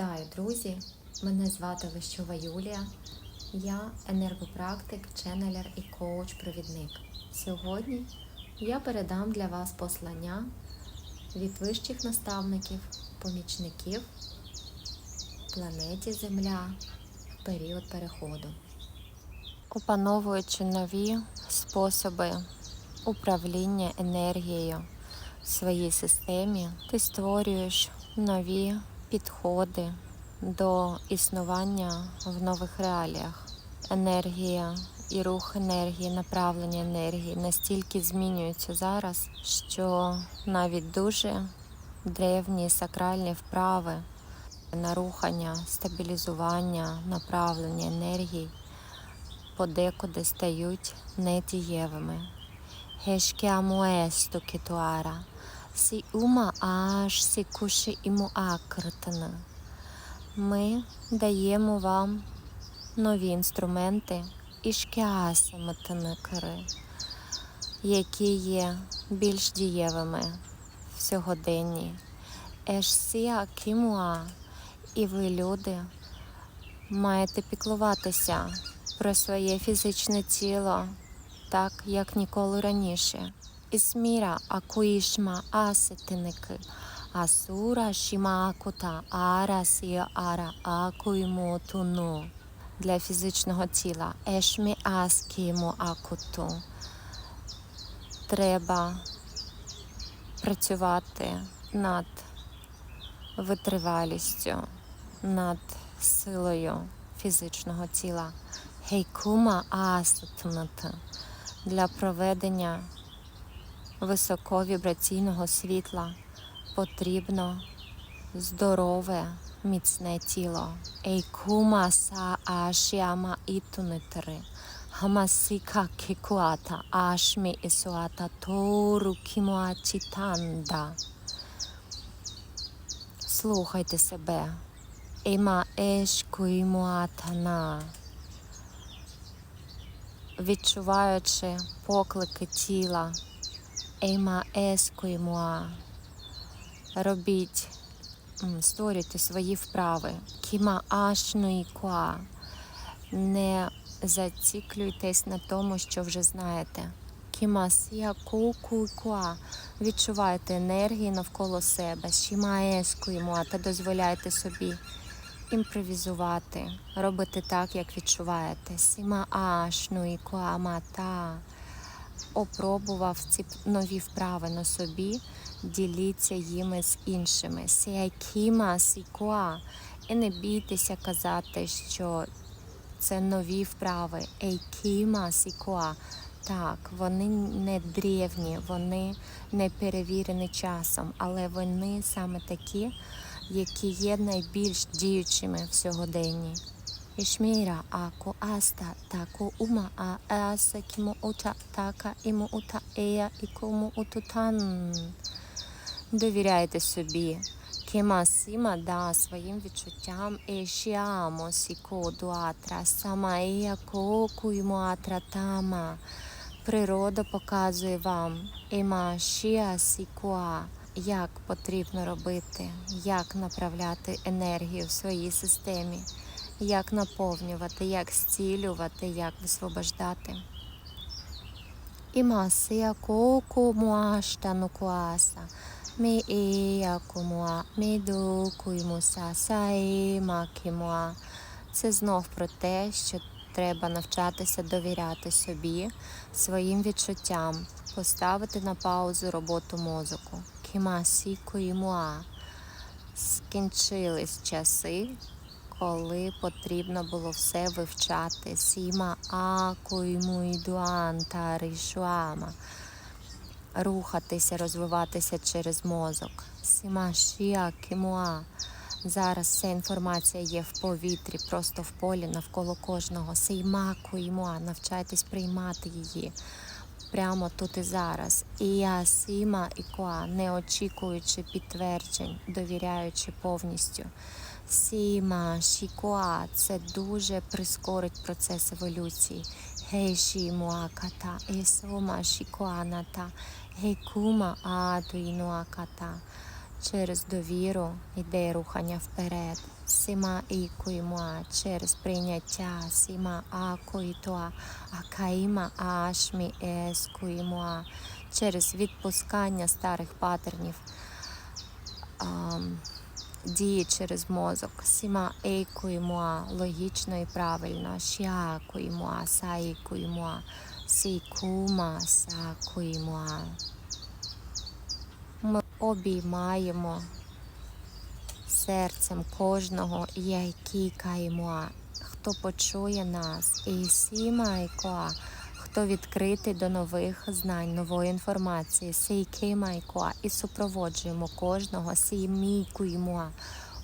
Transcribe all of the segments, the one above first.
Вітаю, друзі! Мене звати Лещова Юлія. Я енергопрактик, ченнелер і коуч-провідник. Сьогодні я передам для вас послання від вищих наставників, помічників планеті Земля в період переходу. Опановуючи нові способи управління енергією в своїй системі, ти створюєш нові підходи до існування в нових реаліях. Енергія і рух енергії, направлення енергії настільки змінюються зараз, що навіть дуже древні сакральні вправи на рухання, стабілізування, направлення енергії подекуди стають недієвими. Heshkiamu esto si uma аж si куши іму. Ми даємо вам нові інструменти і шкіасиматаникери, які є більш дієвими в сьогоденні. Ешсія кімуа, і ви, люди, маєте піклуватися про своє фізичне тіло так, як ніколи раніше. Ісміра акуїшма асетиники, асура шіма акута, ара сія ара акуйму туну. Для фізичного тіла ешмі аскіму акуту. Треба працювати над витривалістю, над силою фізичного тіла. Гейкума асетинити для проведення високовібраційного світла потрібно здорове, міцне тіло. Ейкума са ашіама ітунитери. Хамасика кікуата ашмі ісуата тору кімуачітанда. Слухайте себе. Іма ешкуймуатана відчуваючи поклики тіла, ейма ескуймуа, робіть, створюйте свої вправи, кіма ашнуїкуа, не зациклюйтесь на тому, що вже знаєте. Кіма сіакукуйкуа, відчувайте енергії навколо себе, шіма ескуймуа, та дозволяйте собі імпровізувати, робити так, як відчуваєте. Сіма ашну і куамата. Опробував ці нові вправи на собі, діліться їми з іншими. Сіакіма сікуа. І не бійтеся казати, що це нові вправи. Ейкіма сікуа. Так, вони не древні, вони не перевірені часом, але вони саме такі, які є найбільш діючими в сьогоденні. Ішміра аку аста таку ума а аса кіму ута така іму ута ея і кому утутан. Довіряйте собі. Кема сіма да своїм відчуттям ешіамо сіко дуатра сама ея коку йому атра. Природа показує вам ема шіа сікуа як потрібно робити, як направляти енергію в своїй системі, як наповнювати, як зцілювати, як висвобождати. І масия коку муаштану куаса. Ми кумуа, ми саема кімуа. Це знов про те, що треба навчатися довіряти собі, своїм відчуттям, поставити на паузу роботу мозоку. Кімасі куймуа. Скінчились часи, коли потрібно було все вивчати. Сіма а куймуйдуан та рішуама. Рухатися, розвиватися через мозок. Сіма шіа кімуа. Зараз вся інформація є в повітрі, просто в полі навколо кожного. Сейма куймуа. Навчайтесь приймати її прямо тут і зараз. І я сіма і коа, не очікуючи підтверджень, довіряючи повністю. Сіма, шікоа це дуже прискорить процес еволюції. Гейші муаката, есома шікоаната, гейкума адуінуаката. через довіру йде рухання вперед. Сіма ікуймуа через прийняття, сіма акуйтуа, акаїма ашмі ескуймуа через відпускання старих патернів. Дії через мозок. Сіма ейкуймуа, логічно і правильно. Шіакуймуа, саїкуймуа, сікума, сакуймуа. Ми обіймаємо серцем кожного якікаймуа, хто почує нас, і сімайкоа, хто відкритий до нових знань, нової інформації, сейкеймайкоа, і супроводжуємо кожного сімійкуймуа,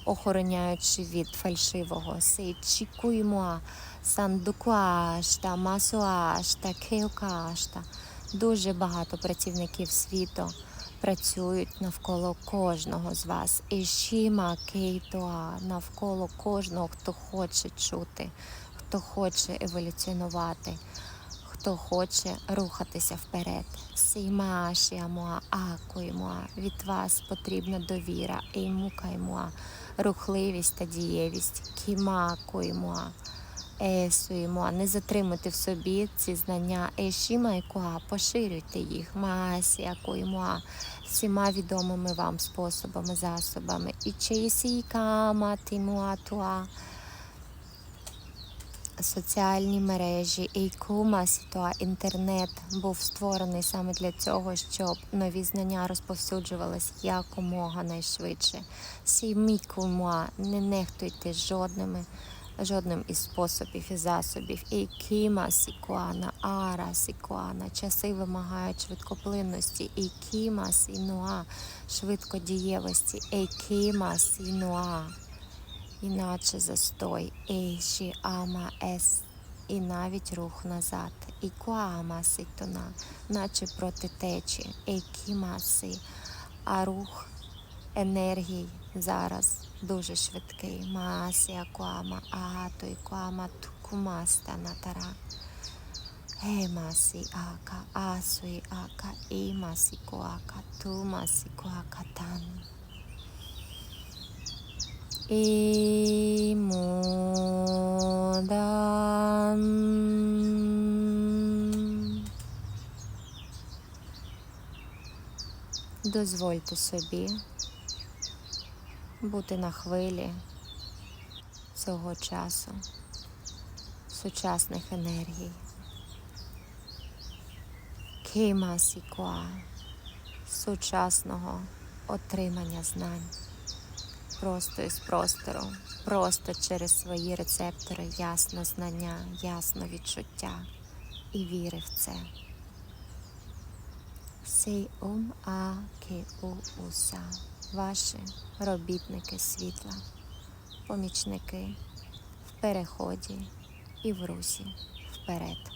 охороняючи від фальшивого, сейчікуймуа, сандукуашта, масуашта, кеокашта. Дуже багато працівників світу працюють навколо кожного з вас. І Шіма Кейтоа навколо кожного, хто хоче чути, хто хоче еволюціонувати, хто хоче рухатися вперед. Сіма Шіамуа Акуймуа. Від вас потрібна довіра, Еймукаймуа, рухливість та дієвість. Кіма Куймуа. Есуємо, не затримуйте в собі ці знання. Ешіма і куа, поширюйте їх. Маасія куймуа, всіма відомими вам способами, засобами. І чейсійкама тимуатуа. Соціальні мережі, ейкума сітуа, інтернет був створений саме для цього, щоб нові знання розповсюджувались якомога найшвидше. Сімікумуа, не нехтуйте жодними жодним із способів і засобів. І кіма сікуана, ара сікуана. Часи вимагають швидкоплинності. І кіма сінуа, швидкодієвості. І кіма сінуа. Іначе застой. Ейші ама ес. І навіть рух назад. І куама ситона, наче проти течі. І кімаси. А рух енергій зараз дуже швидкий. Маасія куама агато і куама тукумаста натара. Гемасі ака, асуї ака, імасі куака, тумасі куака тан. Імудан. Дозвольте собі бути на хвилі цього часу, сучасних енергій. Кима сікуа, сучасного отримання знань. Просто із простору, просто через свої рецептори ясно знання, ясно відчуття і віри в це. Сей ум а ке у уса. Ваші робітники світла, помічники в переході і в русі вперед.